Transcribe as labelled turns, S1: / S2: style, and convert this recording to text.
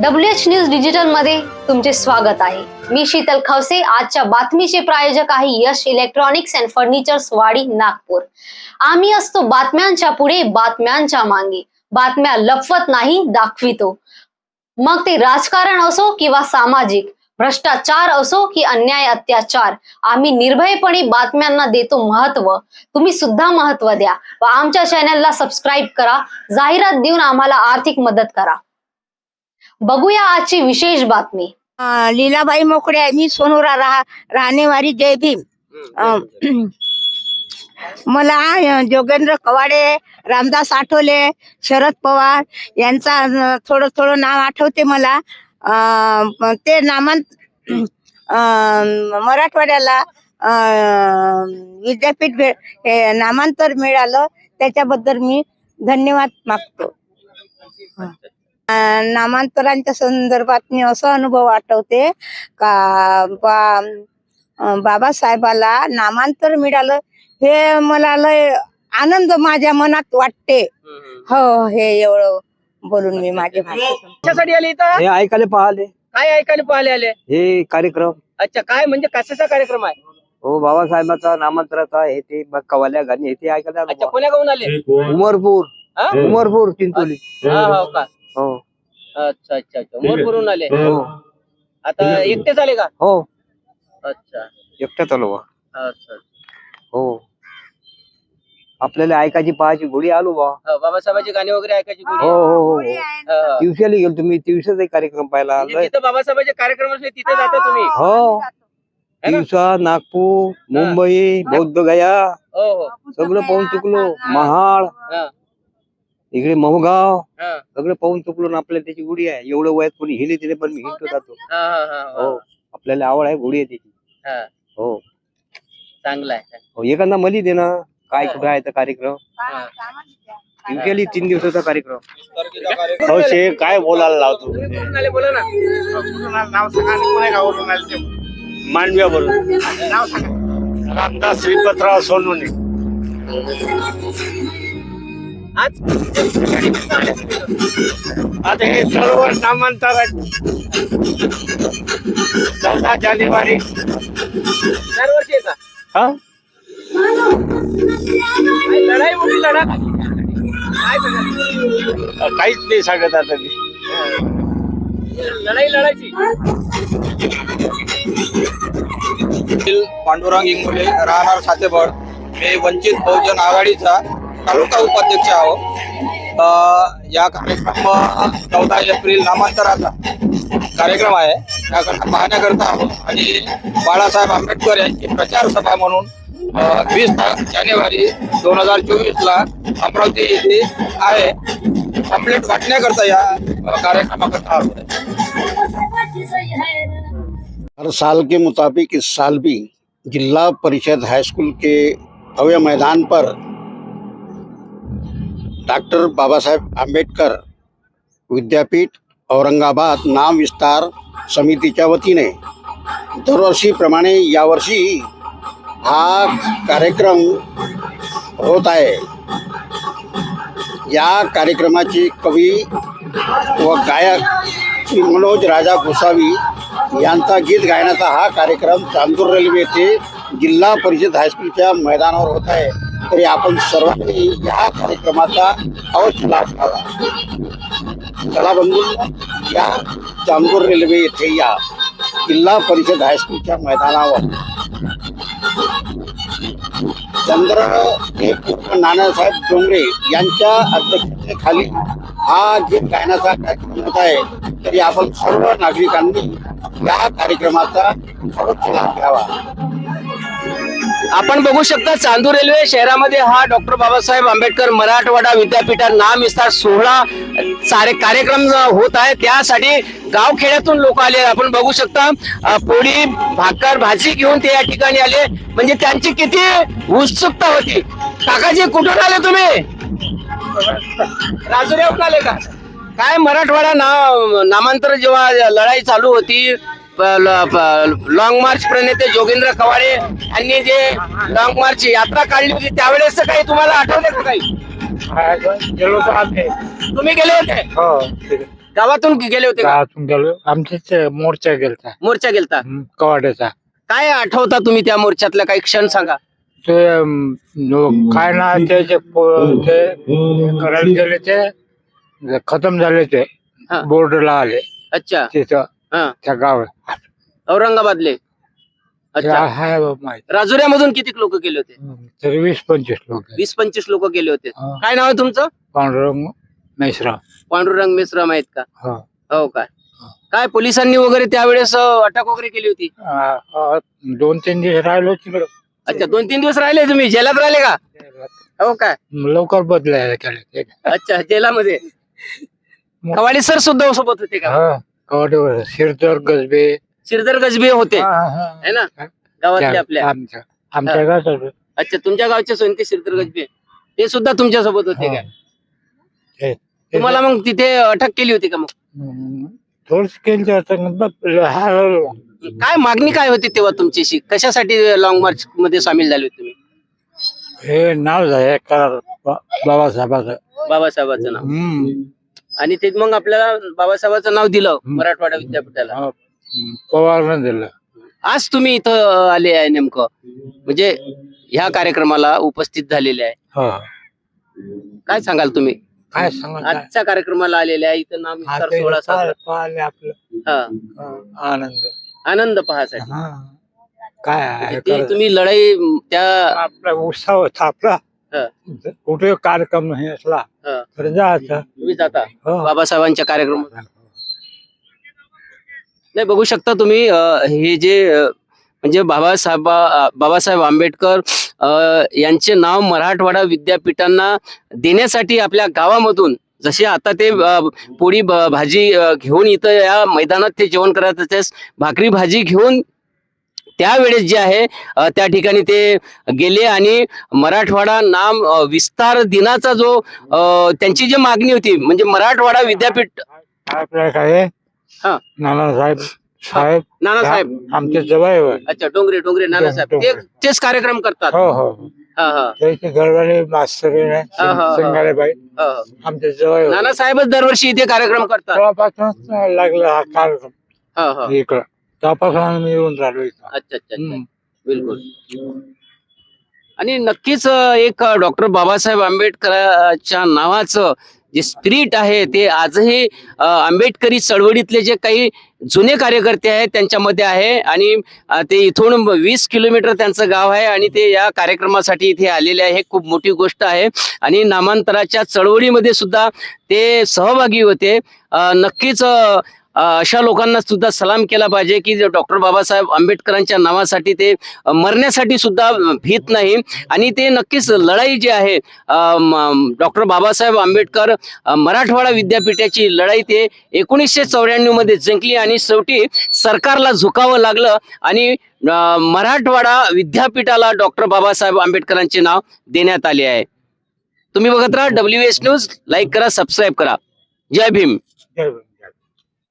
S1: W H news डिजिटलमध्ये तुमचे स्वागत आहे. मी शीतल खवसे आजच्या बातमीचे प्रायोजक आहे यश इलेक्ट्रॉनिक्स अँड फर्निचर्स वाडी नागपूर. आम्ही असतो बातम्यांच्या पुढे बातम्यांच्या मागे. बातम्या लपवत नाही दाखवितो. मग ते राजकारण असो किंवा सामाजिक भ्रष्टाचार असो की अन्याय अत्याचार आम्ही निर्भयपणे बातम्यांना देतो महत्त्व. तुम्ही सुद्धा महत्त्व द्या व आमच्या चॅनलला सबस्क्राईब करा. जाहिरात देऊन आम्हाला आर्थिक मदत करा. बघूया आजची विशेष बातमी.
S2: अं, लीलाबाई मोकळे आहे. मी सोनोरा राहा राहणेवारी जय भीम. अं, मला अं, जोगेंद्र कवाडे रामदास आठवले शरद पवार यांचा अं, थोडं थोडं नाव आठवते मला. अं, म- ते नामांत अं, मराठवाड्याला अं, विद्यापीठ भे- हे नामांतर मिळालं. त्याच्याबद्दल मी धन्यवाद मागतो. नामांतरांच्या संदर्भात मी असा अनुभव आठवते का बा बाबासाहेबाला नामांतर मिळालं हे मला लय आनंद माझ्या मनात वाटते. हो हे एवढं बोलून मी माझे
S3: कशासाठी आले इथं?
S4: हे ऐकायला पाहिले.
S3: काय ऐकायला पाहिले आले?
S4: हे कार्यक्रम.
S3: अच्छा काय म्हणजे कशाचा कार्यक्रम आहे?
S4: हो बाबासाहेबांचा नामांतराचा हे ते ब- कवाल्या गाणी हे ते ऐकायला
S3: अच्छा. कोण्या गावून आले?
S4: उमरपूर.
S3: हा?
S4: उमरपूर चिंचोली.
S3: हा, हो का.
S4: हो
S3: अच्छा अच्छा अच्छा. मोरपुरून आले.
S4: हो.
S3: आता एकटेच आले का?
S4: हो.
S3: अच्छा.
S4: एकटाच आलो बा.
S3: अच्छा
S4: हो. आपल्याला ऐकायची पाहायची घोडी आलो बा.
S3: हो, बाबासाहेबांची गाणी वगैरे ऐकायची
S4: हो हो हो.
S3: हा, हा.
S4: दिवसाला गेलो तुम्ही दिवसाचा कार्यक्रम पाहिला
S3: म्हणजे जिथं बाबासाहेबांचे कार्यक्रम असले तिथे जाता तुम्ही.
S4: हो.
S3: है ना?
S4: दिवसा नागपूर मुंबई बौद्ध गया.
S3: हो हो.
S4: सगळं पाहून चुकलो. महाड
S3: हा,
S4: इकडे मोहगाव
S3: हा,
S4: सगळं पाहून चुकलो ना आपल्याला त्याची गुढी आहे. एवढं वयात कोणी हिली तिने पण मी हिंडतो जातो.
S3: हा, हा, हा,
S4: हो. आपल्याला आवड आहे गुढी आहे त्याची.
S3: हा.
S4: हो.
S3: चांगलं आहे.
S4: हो एखादा मली दे ना. काय कुठं आहे तर कार्यक्रम?
S3: हा.
S4: युजली तीन दिवसाचा कार्यक्रम.
S5: हो शे काय बोलायला लावतो?
S3: तुम्ही कुठून आले बोला ना?
S5: नाव सांगा आणि कोण्या गावावरून आले ते मांडव्यावरून नाव सांगा. रामदास श्रीपतराव सोनवणे.
S3: आज.
S5: आता हे सर्व नामांतर चौदा जानेवारी.
S3: दरवर्षी
S5: हा?
S3: लढाई मोठी लढा काय सांगाल?
S5: काहीच नाही सांगत आता मी.
S3: लढाई लढायची.
S6: पांडुरंग इंगोले राहणार सातेबड मी वंचित बहुजन आघाडीचा तालुका उपाध्यक्ष आहो. या कार्यक्रम चौदा एप्रिल नामांतराचा कार्यक्रम आहे. त्याकरता पाहण्याकरता आहोत. आणि बाळासाहेब आंबेडकर यांची प्रचार सभा म्हणून वीस जानेवारी दोन हजार चोवीसला अमरावती येथे आहे. पम्पलेट वाटण्याकरता या कार्यक्रमाकरता आलो
S7: हर साल के मुताबिक इस साल भी जिला परिषद हाई स्कूल के भव्य मैदान पर डॉक्टर बाबासाहेब आंबेडकर विद्यापीठ औरंगाबाद नाम विस्तार समितीच्या वतीने. दरवर्षीप्रमाणे यावर्षी हा कार्यक्रम होत आहे. या कार्यक्रमाचे कवी व गायक श्री मनोज राजा गोसावी यांचा गीत गायनाचा हा कार्यक्रम चांदूर रेल्वे येथे जिल्हा परिषद हायस्कूलच्या मैदानावर होत आहे. तरी आपण सर्वांनी या कार्यक्रमाचा अवश्य लाभ घ्यावा. चला बंधू या चांदूर रेल्वे येथे या जिल्हा परिषद हायस्कूलच्या मैदानावर. चंद्र हे पूर्ण नानासाहेब डोंगरे यांच्या अध्यक्षतेखाली हा जे गायनाचा कार्यक्रम होत आहे तरी आपण सर्व नागरिकांनी या कार्यक्रमाचा अवश्य लाभ घ्यावा.
S3: आपण बघू शकता चांदूर रेल्वे शहरामध्ये हा डॉक्टर बाबासाहेब आंबेडकर मराठवाडा विद्यापीठात नाम विस्तार सोहळा सारे कार्यक्रम होत आहे. त्यासाठी गावखेड्यातून लोक आले आपण बघू शकता पोळी भाकर भाजी घेऊन ते या ठिकाणी आले. म्हणजे त्यांची किती उत्सुकता होती. काकाजी कुठून आले तुम्ही? राजुऱ्याहून आले का? काय मराठवाडा ना नामांतर जेव्हा लढाई चालू होती लॉंग मार्च प्रणेते जोगेंद्र कवाडे यांनी जे लॉंग मार्च यात्रा काढली होती त्यावेळेस काही तुम्हाला आठवलं का काही?
S5: गेलो
S3: तुम्ही गेले होते?
S5: हो
S3: गावातून गेले होते का?
S5: गावातून गेलो. आमच्याच मोर्चा गेलता.
S3: मोर्चा गेलता?
S5: कवाड्याचा.
S3: काय आठवता तुम्ही त्या मोर्चातल्या काही क्षण सांगा.
S5: ते काय ना पो- ते करायला गेले ते खतम झाले ते.
S3: हा.
S5: बोर्डला आले.
S3: अच्छा.
S5: तिथं.
S3: हा.
S5: त्या गाव
S3: औरंगाबादले. अच्छा.
S5: हाय बा माहीत.
S3: राजुऱ्यामधून किती लोक गेले होते?
S5: तरी वीस पंचवीस लोक. आहेत.
S3: वीस पंचवीस लोक गेले होते.
S5: हा.
S3: काय नाव आहे तुमचं?
S5: पांडुरंग मेश्राम.
S3: पांडुरंग मिश्रम आहेत का?
S5: हा.
S3: हो काय काय पोलिसांनी वगैरे त्यावेळेस अं, अटक वगैरे केली होती?
S5: आ- आ- दोन तीन दिवस राहिलो तिकडं.
S3: अच्छा दोन तीन दिवस राहिले तुम्ही? जेलात राहिले का? हो काय
S5: लवकर बदलायला केले
S3: अच्छा जेलामध्ये. कवाडी सर सुद्धा सोबत होते का?
S5: कवाडीवर शिरदर गजबे
S3: श्रीधर गजबे होते.
S5: हा, हा.
S3: है. ना? गावातले आपल्या.
S5: आमच्या आमच्या गावात
S3: अच्छा तुमच्या गावचे सोनते श्रीधर गजबे ते सुद्धा तुमच्यासोबत होते. काय तुम्हाला मग तिथे अटक केली होती का मग?
S5: थोडस केलं होतं बघ, हरवलो.
S3: काय मागणी काय होती तेव्हा तुमची कशासाठी लॉंग मार्च मध्ये सामील झाले होते तुम्ही?
S5: हे नाव आहे करार बा- बाबासाहेबाचं.
S3: बाबासाहेबांचं नाव.
S5: हम्म.
S3: आणि ते मग आपल्याला बाबासाहेबांचं नाव दिलं. मराठवाडा विद्यापीठाला.
S5: पवारनं दिलं.
S3: आज तुम्ही इथं आले आहे नेमकं? म्हणजे ह्या कार्यक्रमाला उपस्थित झालेले आहे. काय सांगाल तुम्ही?
S5: काय सांगा
S3: आजच्या कार्यक्रमाला आलेले आहे. इथं नाम विस्तार सोहळा साजरा
S5: पाहिले आपलं.
S3: हा.
S5: आनंद.
S3: आनंद पहासाठी
S5: हा. काय आहे?
S3: ते? तुम्ही लढाई म, त्या
S5: आपला उत्साह होता आपला. कुठे कार्यक्रम हे असला
S3: हा.
S5: तर जायचं.
S3: तुम्ही जाता.
S5: हो.
S3: बाबासाहेबांच्या कार्यक्रम नाही बघू शकता तुम्ही अं, हे जे अं, म्हणजे बाबासाहेब बाबासाहेब आंबेडकर अं, यांचे नाव मराठवाडा विद्यापीठांना देण्यासाठी आपल्या गावामधून जसे आता ते अं, पोळी ब- भाजी अं, घेऊन इथं या मैदानात ते जेवण करत होते भाकरी भाजी घेऊन त्यावेळेस जे आहे त्या ठिकाणी ते गेले आणि मराठवाडा नाम विस्तार दिनाचा जो त्यांची जी मागणी होती म्हणजे मराठवाडा विद्यापीठ.
S5: नानासाहेब साहेब
S3: नानासाहेब.
S5: आमचे जवळ.
S3: अच्छा डोंगरे डोंगरे नानासाहेब. तेच कार्यक्रम करतात.
S5: हो हो. मास्तर जवळ.
S3: नानासाहेबच दरवर्षी इथे कार्यक्रम करतात.
S5: लागला हा कार्यक्रम. इकडं. तेव्हापासून आम्ही येऊन राहिलो इथं.
S3: अच्छा अच्छा अच्छा.
S5: हम्म.
S3: बिलकुल. आणि नक्कीच अं, एक डॉक्टर बाबासाहेब आंबेडकरांच्या नावाचं जे स्पिरिट आहे ते आजही अं, आंबेडकरी चळवळीतले जे काही जुने कार्यकर्ते आहेत त्यांच्यामध्ये आहे. आणि अं, ते इथून वीस किलोमीटर त्यांचं गाव आहे आणि ते या कार्यक्रमासाठी इथे आलेले आहे. हे खूप मोठी गोष्ट आहे. आणि नामांतराच्या चळवळीमध्ये सुद्धा ते सहभागी होते. अं, नक्कीच अं, अशा लोकांना सुद्धा सलाम केला पाहिजे की डॉक्टर बाबासाहेब आंबेडकरांच्या नावासाठी ते मरण्यासाठी सुद्धा भीत नाही. आणि ते नक्कीच लढाई जी आहे डॉक्टर बाबासाहेब आंबेडकर मराठवाडा विद्यापीठाची लढाई ते एकोणीसशे चौऱ्याण्णवमध्ये जिंकली आणि शेवटी सरकारला झुकावं लागलं आणि मराठवाडा विद्यापीठाला डॉक्टर बाबासाहेब आंबेडकरांचे नाव देण्यात आले आहे. तुम्ही बघत राहा डब्ल्यू एस न्यूज लाईक करा सबस्क्राईब करा. जय भीम.
S5: जय भीम.